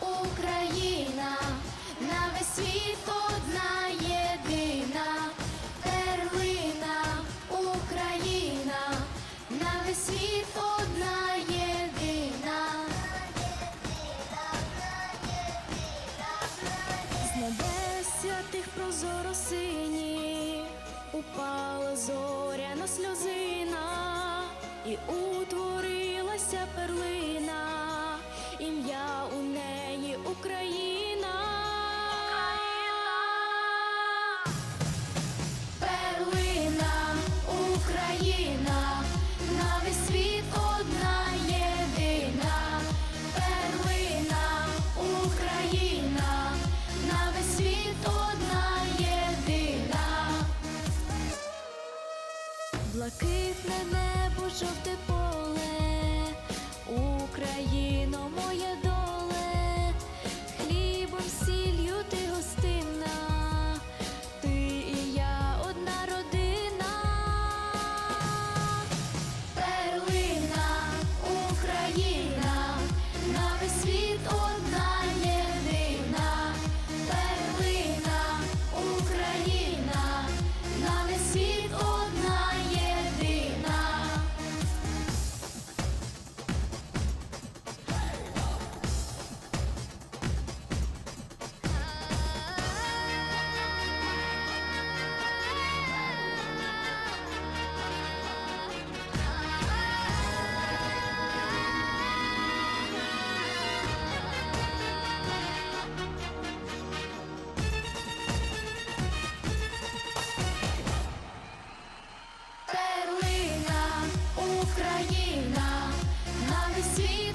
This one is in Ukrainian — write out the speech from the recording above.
Україна на весь світ одна єдина перлина, Україна на весь світ одна єдина. З небес прозоро сині упала зоряна сльозина, і утворилася перлина, ім'я у неї Україна. Перлина, Україна, на весь світ одна єдина. Перлина, Україна, на весь світ одна єдина. Блакитне небо, жовте поле, Україно, Україна, на весь світ